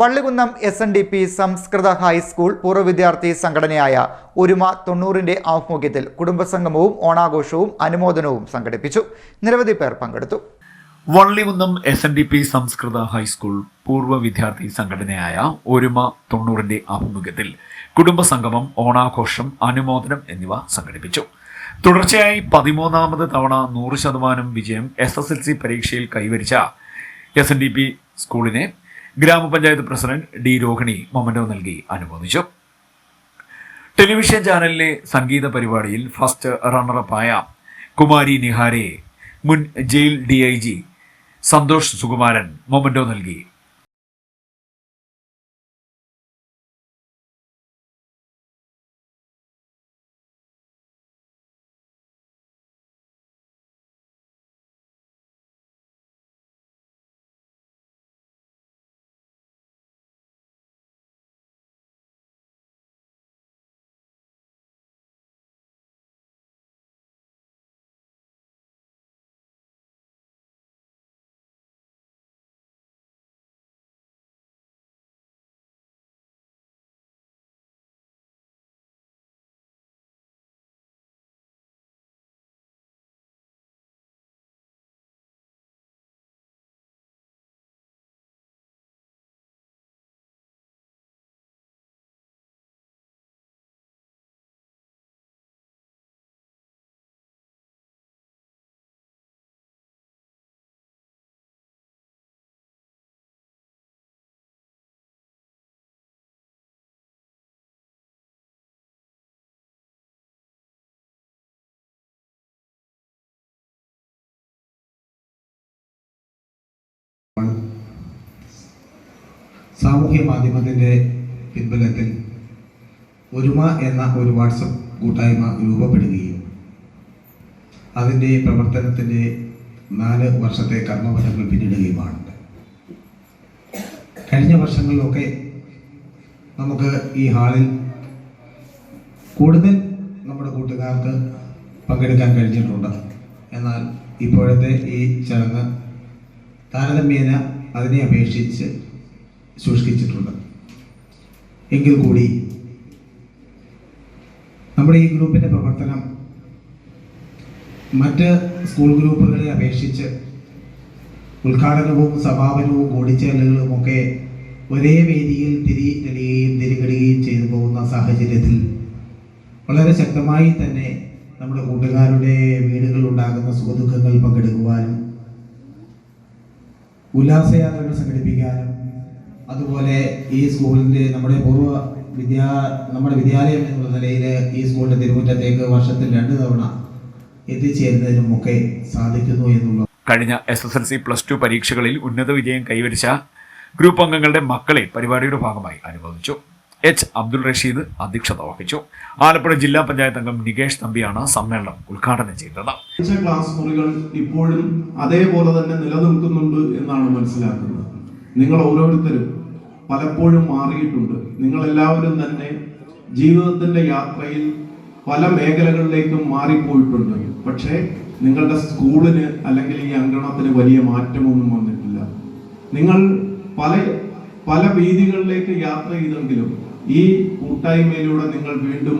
Vallikunnam S N D P സംസ്കൃത high school പൂർവ വിദ്യാർത്ഥി സംഘടനയായ ഒരുമ തൊണ്ണൂറിന്റെ ആഭിമുഖ്യത്തിൽ കുടുംബസംഗമവും ഓണാഘോഷവും അനുമോദനവും സംഘടിപ്പിച്ചു. നിരവധി പേർ പങ്കെടുത്തു. Vallikunnam S N D P സംസ്കൃത ഹൈസ്കൂൾ പൂർവ വിദ്യാർത്ഥി സംഘടനയായ ഒരുമ തൊണ്ണൂറിന്റെ ആഭിമുഖ്യത്തിൽ കുടുംബസംഗമം ഓണാഘോഷം അനുമോദനം എന്നിവ സംഘടിപ്പിച്ചു. തുടർച്ചയായി പതിമൂന്നാമത് തവണ നൂറ് ശതമാനം വിജയം എസ് എസ് എൽ സി പരീക്ഷയിൽ കൈവരിച്ച എസ് എൻ ഡി പി സ്കൂളിനെ ഗ്രാമപഞ്ചായത്ത് പ്രസിഡന്റ് ഡി രോഹിണി മൊമന്റോ നൽകി അനുമോദിച്ചു. ടെലിവിഷൻ ചാനലിലെ സംഗീത പരിപാടിയിൽ ഫസ്റ്റ് റണ്ണറപ്പായ കുമാരി നിഹാരെ മുൻ jail D Santhosh Sukumaran memento നൽകി. സാമൂഹ്യ മാധ്യമത്തിന്റെ പിൻബലത്തിൽ ഒരുമ എന്ന ഒരു വാട്സപ്പ് കൂട്ടായ്മ രൂപപ്പെടുകയും അതിന്റെ പ്രവർത്തനത്തിന്റെ നാല് വർഷത്തെ കർമ്മഫലങ്ങൾ പിന്നിടുകയുമാണ് കഴിഞ്ഞ വർഷങ്ങളിലൊക്കെ നമുക്ക് ഈ ഹാളിൽ കൂടുതൽ നമ്മുടെ കൂട്ടുകാർക്ക് പങ്കെടുക്കാൻ കഴിഞ്ഞിട്ടുണ്ട്. എന്നാൽ ഇപ്പോഴത്തെ ഈ ചടങ്ങ് താരതമ്യേന അതിനെ അപേക്ഷിച്ച് സൂക്ഷിച്ചിട്ടുണ്ട്. എങ്കിൽ കൂടി നമ്മുടെ ഈ ഗ്രൂപ്പിന്റെ പ്രവർത്തനം മറ്റ് സ്കൂൾ ഗ്രൂപ്പുകളെ അപേക്ഷിച്ച് ഉദ്ഘാടനവും സമാപനവും കൂടിച്ചേരലുകളും ഒക്കെ ഒരേ വേദിയിൽ തിരിതെളിയുകയും തിരികിടുകയും ചെയ്തു പോകുന്ന സാഹചര്യത്തിൽ വളരെ ശക്തമായി തന്നെ നമ്മുടെ കൂട്ടുകാരുടെ വീടുകളിൽ ഉണ്ടാകുന്ന സുഖദുഃഖങ്ങൾ പങ്കെടുക്കുവാനും ഉല്ലാസയാത്രകൾ സംഘടിപ്പിക്കാനും അതുപോലെ ഈ സ്കൂളിന്റെ നമ്മുടെ പൂർവ വിദ്യാ നമ്മുടെ വിദ്യാലയം എന്നുള്ള നിലയിൽ ഈ സ്കൂളിന്റെ തിരുമുറ്റത്തേക്ക് വർഷത്തിൽ രണ്ട് തവണ എത്തിച്ചേരുന്നതിനും ഒക്കെ സാധിക്കുന്നു എന്നുള്ള കഴിഞ്ഞ S S L C plus two പരീക്ഷകളിൽ ഉന്നത വിജയം കൈവരിച്ച ഗ്രൂപ്പ് അംഗങ്ങളുടെ മക്കളെ പരിപാടിയുടെ ഭാഗമായി അനുമോദിച്ചു എച്ച് അബ്ദുൾ റഷീദ് അധ്യക്ഷത വഹിച്ചു. ആലപ്പുഴ ജില്ലാ പഞ്ചായത്ത് അംഗം നികേഷ് തമ്പിയാണ് സമ്മേളനം ഉദ്ഘാടനം ചെയ്തത്. ക്ലാസ് മുറികൾ ഇപ്പോഴും അതേപോലെ തന്നെ നിലനിൽക്കുന്നുണ്ട് എന്നാണ് മനസ്സിലാക്കുന്നത്. നിങ്ങൾ ഓരോരുത്തരും പലപ്പോഴും മാറിയിട്ടുണ്ട്. നിങ്ങൾ എല്ലാവരും തന്നെ ജീവിതത്തിന്റെ യാത്രയിൽ പല മേഖലകളിലേക്കും മാറിപ്പോയിട്ടുണ്ട്. പക്ഷേ നിങ്ങളുടെ സ്കൂളിന് അല്ലെങ്കിൽ ഈ അങ്കണത്തിന് വലിയ മാറ്റമൊന്നും വന്നിട്ടില്ല. നിങ്ങൾ പല പല വീതികളിലേക്ക് യാത്ര ചെയ്തെങ്കിലും ഈ കൂട്ടായ്മയിലൂടെ നിങ്ങൾ വീണ്ടും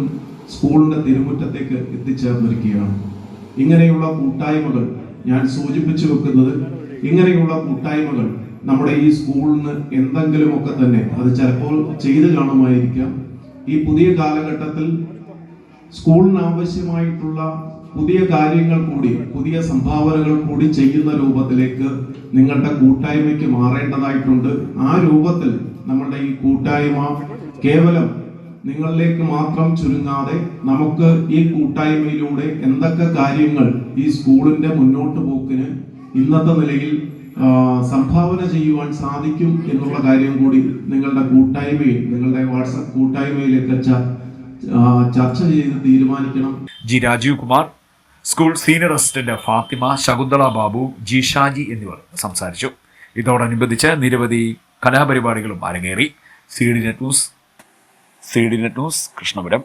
സ്കൂളിന്റെ തിരുമുറ്റത്തേക്ക് എത്തിച്ചേർന്നിരിക്കുകയാണ്. ഇങ്ങനെയുള്ള കൂട്ടായ്മകൾ ഞാൻ സൂചിപ്പിച്ചു വെക്കുന്നത് ഇങ്ങനെയുള്ള കൂട്ടായ്മകൾ നമ്മുടെ ഈ സ്കൂളിന് എന്തെങ്കിലുമൊക്കെ തന്നെ അത് ചിലപ്പോൾ ചെയ്തു കാണുമായിരിക്കാം. ഈ പുതിയ കാലഘട്ടത്തിൽ സ്കൂളിന് ആവശ്യമായിട്ടുള്ള പുതിയ കാര്യങ്ങൾ കൂടി പുതിയ സംഭാവനകൾ കൂടി ചെയ്യുന്ന രൂപത്തിലേക്ക് നിങ്ങളുടെ കൂട്ടായ്മയ്ക്ക് മാറേണ്ടതായിട്ടുണ്ട്. ആ രൂപത്തിൽ നമ്മളുടെ ഈ കൂട്ടായ്മ കേവലം നിങ്ങളിലേക്ക് മാത്രം ചുരുങ്ങാതെ നമുക്ക് ഈ കൂട്ടായ്മയിലൂടെ എന്തൊക്കെ കാര്യങ്ങൾ ഈ സ്കൂളിന്റെ മുന്നോട്ട് പോക്കിന് ഇന്നത്തെ നിലയിൽ സംഭാവന ചെയ്യുവാൻ സാധിക്കും എന്നുള്ള കാര്യം കൂടി നിങ്ങളുടെ കൂട്ടായ്മയിൽ നിങ്ങളുടെ വാട്സപ്പ് കൂട്ടായ്മയിലേക്ക് ചർച്ച ചെയ്ത് തീരുമാനിക്കണം. G Rajeev Kumar school senior assistant Fathima Shakunthala Babu G Shaji എന്നിവർ സംസാരിച്ചു. ഇതോടനുബന്ധിച്ച് നിരവധി കലാപരിപാടികളും അരങ്ങേറി. C D net news C D net news Krishnapuram.